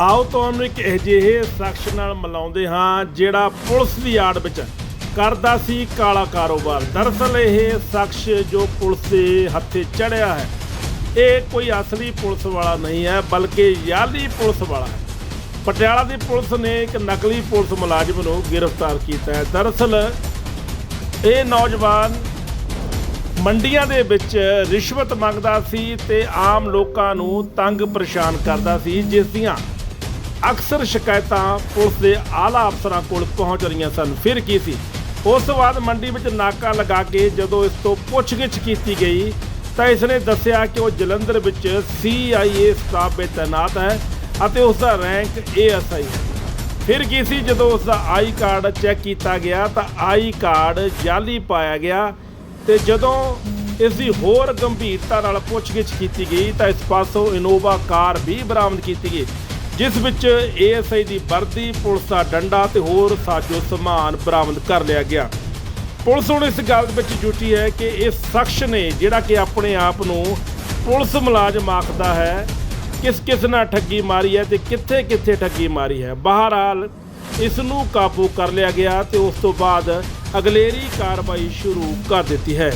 ਆਓ ਤੁਹਾਨੂੰ ਇੱਕ ਅਜਿਹੇ ਸ਼ਖਸ ਨਾਲ ਮਿਲਾਉਂਦੇ ਹਾਂ, ਜਿਹੜਾ ਪੁਲਿਸ ਦੀ ਆੜ ਵਿੱਚ ਕਰਦਾ ਸੀ ਕਾਲਾ ਕਾਰੋਬਾਰ। ਦਰਅਸਲ ਇਹ ਸ਼ਖਸ ਜੋ ਪੁਲਿਸ ਦੇ ਹੱਥੇ ਚੜਿਆ ਹੈ, ਇਹ ਕੋਈ ਅਸਲੀ ਪੁਲਿਸ ਵਾਲਾ ਨਹੀਂ ਹੈ, ਬਲਕਿ ਯਾਲੀ ਪੁਲਿਸ ਵਾਲਾ ਹੈ। ਪਟਿਆਲਾ ਦੀ ਪੁਲਿਸ ਨੇ ਇੱਕ ਨਕਲੀ ਪੁਲਿਸ ਮੁਲਾਜ਼ਮ ਨੂੰ ਗ੍ਰਿਫਤਾਰ ਕੀਤਾ ਹੈ। ਦਰਅਸਲ ਇਹ ਨੌਜਵਾਨ ਮੰਡੀਆਂ ਦੇ ਵਿੱਚ ਰਿਸ਼ਵਤ ਮੰਗਦਾ ਸੀ ਤੇ ਆਮ ਲੋਕਾਂ ਨੂੰ ਤੰਗ ਪਰੇਸ਼ਾਨ ਕਰਦਾ ਸੀ, ਜਿਸ ਦੀਆਂ ਅਕਸਰ ਸ਼ਿਕਾਇਤਾਂ ਪੁਲਿਸ ਦੇ ਆਲਾ ਅਫਸਰਾਂ ਕੋਲ ਪਹੁੰਚ ਰਹੀਆਂ ਸਨ। ਫਿਰ ਕੀ ਸੀ? ਉਸ ਤੋਂ ਬਾਅਦ ਮੰਡੀ ਵਿੱਚ ਨਾਕਾ ਲਗਾ ਕੇ ਜਦੋਂ ਇਸ ਤੋਂ ਪੁੱਛਗਿੱਛ ਕੀਤੀ ਗਈ, ਤਾਂ ਇਸ ਨੇ ਦੱਸਿਆ ਕਿ ਉਹ ਜਲੰਧਰ ਵਿੱਚ CIA ਸਟਾਫ ਵਿੱਚ ਤਾਇਨਾਤ ਹੈ ਅਤੇ ਉਸ ਦਾ ਰੈਂਕ ASI ਹੈ। ਫਿਰ ਕੀ ਸੀ? ਜਦੋਂ ਉਸ ਦਾ ਆਈ ਕਾਰਡ ਚੈੱਕ ਕੀਤਾ ਗਿਆ, ਤਾਂ ਆਈ ਕਾਰਡ ਜਾਲੀ ਪਾਇਆ ਗਿਆ ਤੇ ਜਦੋਂ ਇਸ ਦੀ ਹੋਰ ਗੰਭੀਰਤਾ ਨਾਲ ਪੁੱਛਗਿੱਛ ਕੀਤੀ ਗਈ, ਤਾਂ ਇਸ ਪਾਸੋਂ ਇਨੋਵਾ ਕਾਰ ਵੀ ਬਰਾਮਦ ਕੀਤੀ ਗਈ। ਜਿਸ ਵਿੱਚ ਏਐਸਆਈ ਦੀ ਵਰਦੀ, ਪੁਲਿਸ ਦਾ ਡੰਡਾ ਤੇ ਹੋਰ ਸਾਜੋ ਸਮਾਨ ਬਰਾਮਦ ਕਰ ਲਿਆ ਗਿਆ। ਪੁਲਿਸ ਹੁਣ ਇਸ ਗੱਲ ਵਿੱਚ ਜੁਟੀ ਹੈ ਕਿ ਇਸ ਸ਼ਖਸ ਨੇ ਜਿਹੜਾ ਕਿ ਆਪਣੇ ਆਪ ਨੂੰ ਪੁਲਿਸ ਮੁਲਾਜ਼ਮ ਆਖਦਾ ਹੈ ਕਿਸ ਕਿਸ ਨਾਲ ਠੱਗੀ ਮਾਰੀ ਹੈ ਤੇ ਕਿੱਥੇ ਕਿੱਥੇ ਠੱਗੀ ਮਾਰੀ ਹੈ। ਬਹਰਹਾਲ ਇਸ ਨੂੰ ਕਾਬੂ ਕਰ ਲਿਆ ਗਿਆ ਤੇ ਉਸ ਤੋਂ ਬਾਅਦ ਅਗਲੇਰੀ ਕਾਰਵਾਈ ਸ਼ੁਰੂ ਕਰ ਦਿੱਤੀ ਹੈ।